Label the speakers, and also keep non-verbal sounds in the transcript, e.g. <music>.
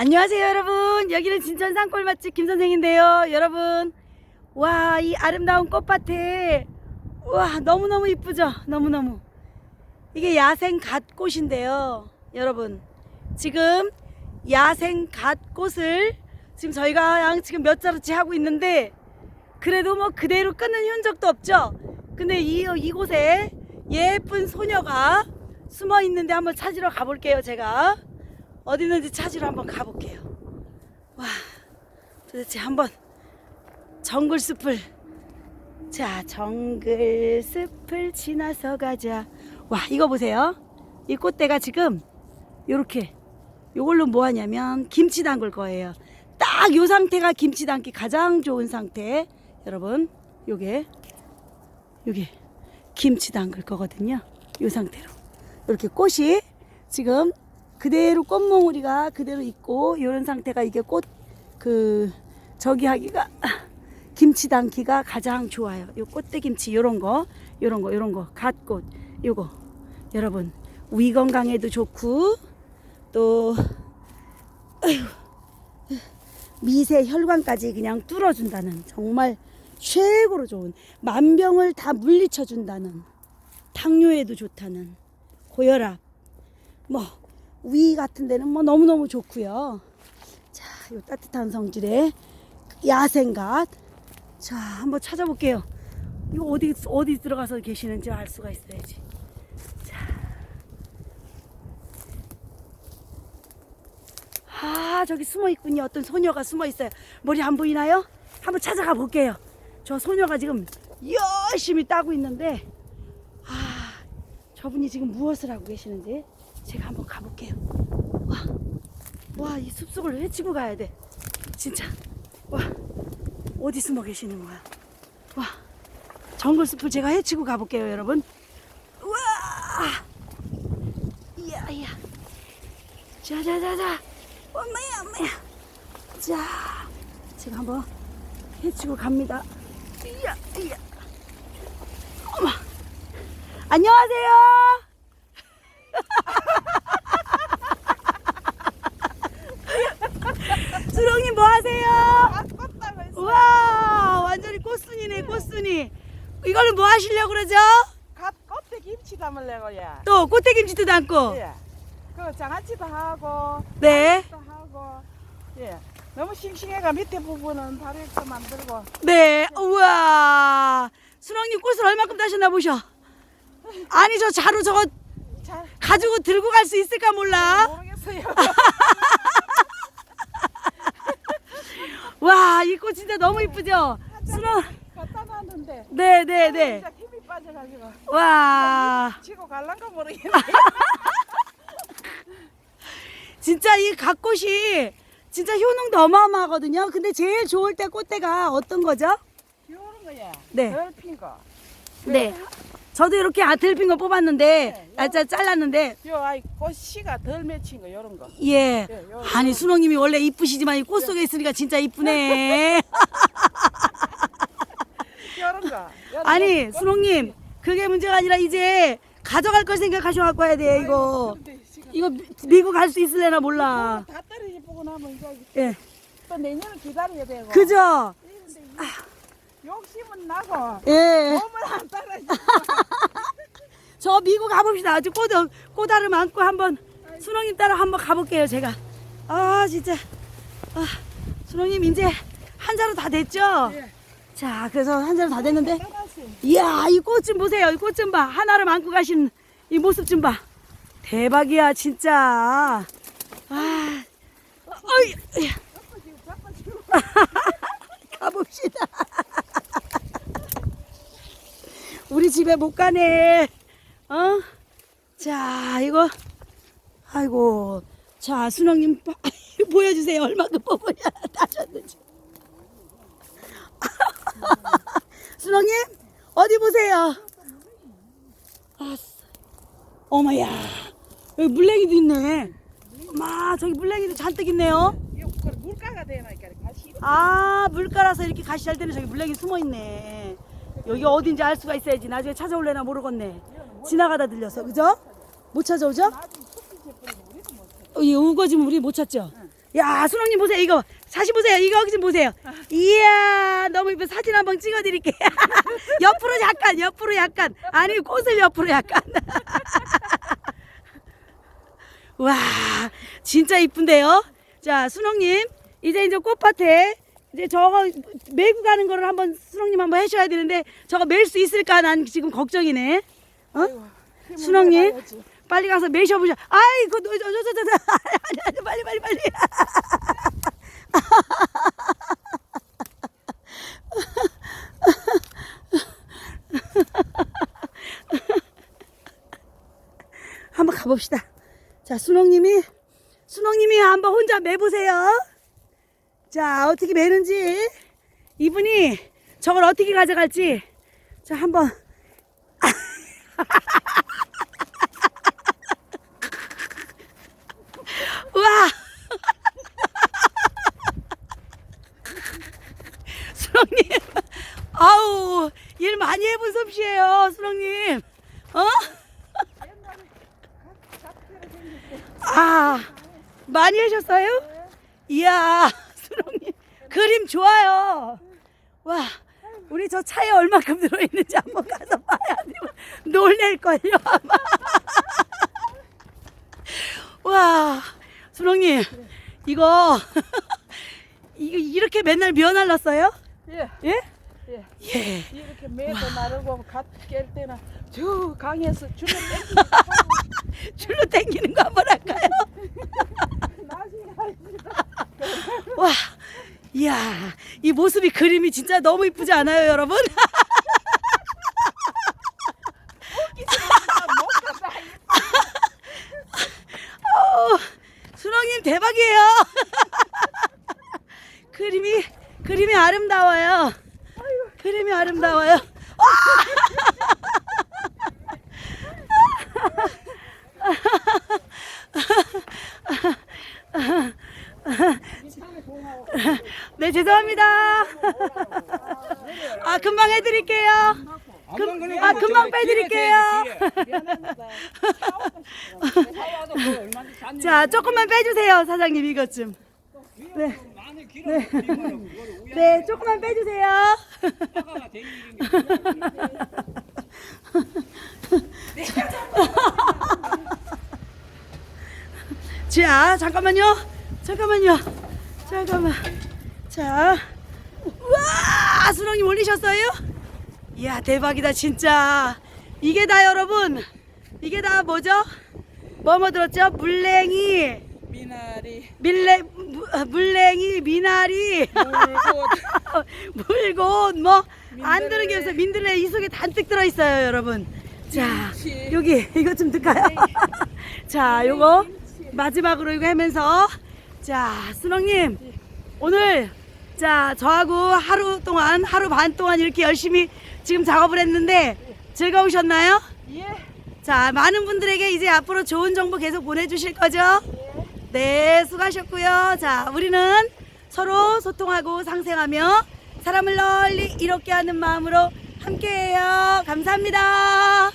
Speaker 1: 안녕하세요 여러분. 여기는 진천 산골 맛집 김선생인데요. 여러분 와 이 아름다운 꽃밭에 와 너무너무 이쁘죠? 너무너무. 이게 야생 갓꽃인데요 여러분. 지금 야생 갓꽃을 지금 저희가 지금 몇 자루치 하고 있는데 그래도 뭐 그대로 끊는 흔적도 없죠? 근데 이, 이곳에 예쁜 소녀가 숨어 있는데 한번 찾으러 가볼게요 제가 어디 있는지 찾으러 한번 가볼게요. 와, 도대체 한번 정글 숲을 자 정글 숲을 지나서 가자. 와 이거 보세요. 이 꽃대가 지금 요렇게 요걸로 뭐 하냐면 김치 담글 거예요. 딱 요 상태가 김치 담기 가장 좋은 상태. 여러분 요게 요게 김치 담글 거거든요. 요 상태로 이렇게 꽃이 지금 그대로 꽃몽우리가 그대로 있고 이런 상태가 이게 꽃 그 저기 하기가 <laughs> 김치 담기가 가장 좋아요. 요 꽃대 김치 요런 거, 요런 거, 요런 거, 갓꽃 요거 여러분 위 건강에도 좋고 또 어휴, 미세 혈관까지 그냥 뚫어준다는 정말 최고로 좋은 만병을 다 물리쳐준다는 당뇨에도 좋다는 고혈압 뭐 위 같은 데는 뭐 너무너무 좋고요. 자, 요 따뜻한 성질의 야생갓. 자, 한번 찾아볼게요. 이거 어디 어디 들어가서 계시는지 알 수가 있어야지. 자. 아, 저기 숨어 있군요. 어떤 소녀가 숨어 있어요. 머리 안 보이나요? 한번 찾아가 볼게요. 저 소녀가 지금 열심히 따고 있는데 아, 저분이 지금 무엇을 하고 계시는지 제가 한번 가볼게요. 와, 와, 이 숲속을 헤치고 가야 돼. 진짜. 와, 어디 숨어 계시는 거야? 와, 정글 숲을 제가 헤치고 가볼게요, 여러분. 우와! 이야, 이야. 자 자 자 자. 엄마야, 엄마야. 자, 제가 한번 헤치고 갑니다. 이야, 이야. 어머. 안녕하세요. 수롱님 뭐 하세요?
Speaker 2: 껐다고 했어.
Speaker 1: 우와 완전히 꽃순이네 꽃순이 이거는 뭐 하시려고 그러죠?
Speaker 2: 갓 껍데 김치 담으려고 야.
Speaker 1: 또 꽃대김치도 담고
Speaker 2: 예. 그 장아찌도 하고.
Speaker 1: 네.
Speaker 2: 도 하고. 예. 너무 싱싱해가 밑에 부분은 바로 이렇게 만들고.
Speaker 1: 네 우와 수롱님 꽃을 얼마큼 따셨나 보셔 아니 저 자루 저거
Speaker 2: 잘
Speaker 1: 가지고 들고 갈 수 있을까 몰라
Speaker 2: 모르겠어요. <laughs>
Speaker 1: 와 이 꽃 진짜 너무 이쁘죠? 수롱
Speaker 2: 갖다 놨는데.
Speaker 1: 네 네 네
Speaker 2: 진짜 힘이 빠져가지고
Speaker 1: 와 <laughs>
Speaker 2: 지고 갈란가 모르겠네. <laughs>
Speaker 1: 진짜 이 갓꽃이 진짜 효능도 어마어마하거든요 근데 제일 좋을 때 꽃대가 어떤 거죠?
Speaker 2: 요런 거야.
Speaker 1: 네.
Speaker 2: 넓힌 거.
Speaker 1: 네. 저도 이렇게 아틀핀 거 뽑았는데,
Speaker 2: 네,
Speaker 1: 아, 짜- 잘랐는데,
Speaker 2: 요 아이 꽃씨가 덜 맺힌 거 요런 거.
Speaker 1: 예.
Speaker 2: 네, 요-
Speaker 1: 아니,
Speaker 2: 요-
Speaker 1: 수롱님이 원래 이쁘시지만 이 꽃 속에 있으니까 진짜 이쁘네. <laughs>
Speaker 2: 요런 거. 요런
Speaker 1: 아니,
Speaker 2: 거.
Speaker 1: 수롱님, 그게 문제가 아니라 이제 가져갈 걸 생각하셔 갖고 와야 돼, 이거. 이거 미- 미국 갈 수 있을래나 몰라.
Speaker 2: 다 떨어지 보고 나면 이제
Speaker 1: 예.
Speaker 2: 또 내년을 기다려야 되고.
Speaker 1: 그죠?
Speaker 2: 근데 이 욕심은 나고
Speaker 1: 예.
Speaker 2: 몸을 안 따라지. <laughs>
Speaker 1: 저 미국 가봅시다. 아주 꽃, 꽃알을 안고 한번, 수롱님 따라 한번 가볼게요, 제가. 아, 진짜. 아, 수롱님 이제 한 자루 다 됐죠?
Speaker 2: 예.
Speaker 1: 자, 그래서 한 자루 다 됐는데. 이야, 이 꽃 좀 보세요. 이 꽃 좀 봐. 하나를 안고 가신 이 모습 좀 봐. 대박이야, 진짜. 아, 어이, 야. <laughs> 가봅시다. <laughs> 우리 집에 못 가네. 어? 자, 이거, 아이고. 자, 순영님, 봐- <laughs> 보여주세요. 얼마큼 뽑으냐, 따셨는지. 순영님, 어디 보세요. 아싸. 어머야. 여기 물냉이도 있네. 마, 저기 물냉이도 잔뜩 있네요.
Speaker 2: 물가가 가시.
Speaker 1: 아, 물가라서 이렇게 가시 잘 때는 저기 물냉이 숨어 있네. 여기 어딘지 알 수가 있어야지. 나중에 찾아올래나 모르겠네. 지나가다 들려서, 그죠? 못 찾아오죠? 어, 이 우거지면 우리 못 찾죠? 야, 순홍님 보세요. 이거 다시 보세요. 이거 좀 보세요. 이야, 너무 이쁜 사진 한 번 찍어드릴게요. <laughs> 옆으로 약간, 옆으로 약간. 아니, 꽃을 옆으로 약간. <laughs> 와, 진짜 이쁜데요. 자, 순홍님, 이제 이제 꽃밭에 이제 저거 메고 가는 거를 한번 순홍님 한번 해줘야 되는데 저거 멜 수 있을까? 난 지금 걱정이네. 어?
Speaker 2: 아이고,
Speaker 1: 순홍님,
Speaker 2: 내봐야지.
Speaker 1: 빨리 가서 메셔보셔. 아이고, 저, 저, 저, 저, 저, 아니, 아니, 빨리, 빨리, 빨리. <laughs> 한번 가봅시다. 자, 순홍님이, 순홍님이 한번 혼자 매보세요. 자, 어떻게 매는지. 이분이 저걸 어떻게 가져갈지. 자, 한번. 우와! 수롱님, 아우, 일 많이 해본 솜씨예요, 수롱님. 어? 아, 많이 하셨어요? 이야, 수롱님, 그림 좋아요. 와, 우리 저 차에 얼마큼 들어있는지 한번 가서 봐야 돼. 놀랄걸요, 아마. 와, 수롱님, 이거, <laughs> 이거 이렇게 맨날 면할랐어요?
Speaker 2: 예,
Speaker 1: 예?
Speaker 2: 예.
Speaker 1: 예.
Speaker 2: 이렇게 매도 나르고 갓깰 때는 저 강에서 줄을 <laughs> 땡기고
Speaker 1: 줄로 당기는 거 한번 할까요? <laughs> 와, 이야, 이 모습이 그림이 진짜 너무 이쁘지 않아요, 여러분? 어, 수롱님 대박이에요. 그림이 그림이 아름다워요. 그림이 아름다워요. <laughs> 네 죄송합니다. 아 금방 해드릴게요. 금, 아 금방 빼드릴게요. <laughs> 자 조금만 빼주세요 사장님 이것 좀. 네. 네. <laughs> 네 조금만 빼주세요. 자 잠깐만요. 잠깐만요. 잠깐만. 자. 우와 수렁님 올리셨어요? 이야 대박이다 진짜. 이게 다 여러분. 이게 다 뭐죠? 뭐뭐 들었죠? 물냉이,
Speaker 2: 미나리
Speaker 1: 밀레, 무- 아, 물냉이, 미나리,
Speaker 2: 물고 <laughs>
Speaker 1: 물곤 뭐안
Speaker 2: 민들레.
Speaker 1: 들은 게 없어요. 민들레 이 속에 잔뜩 들어 있어요, 여러분. 자,
Speaker 2: 김치.
Speaker 1: 여기 이거 좀 넣을까요? <laughs> 자, 요거 마지막으로 이거 하면서 자, 순홍님 오늘 자 저하고 하루 동안 하루 반 동안 이렇게 열심히 지금 작업을 했는데 즐거우셨나요?
Speaker 2: 예
Speaker 1: 자, 많은 분들에게 이제 앞으로 좋은 정보 계속 보내주실 거죠? 네, 수고하셨고요. 자, 우리는 서로 소통하고 상생하며 사람을 널리 이롭게 하는 마음으로 함께해요. 감사합니다.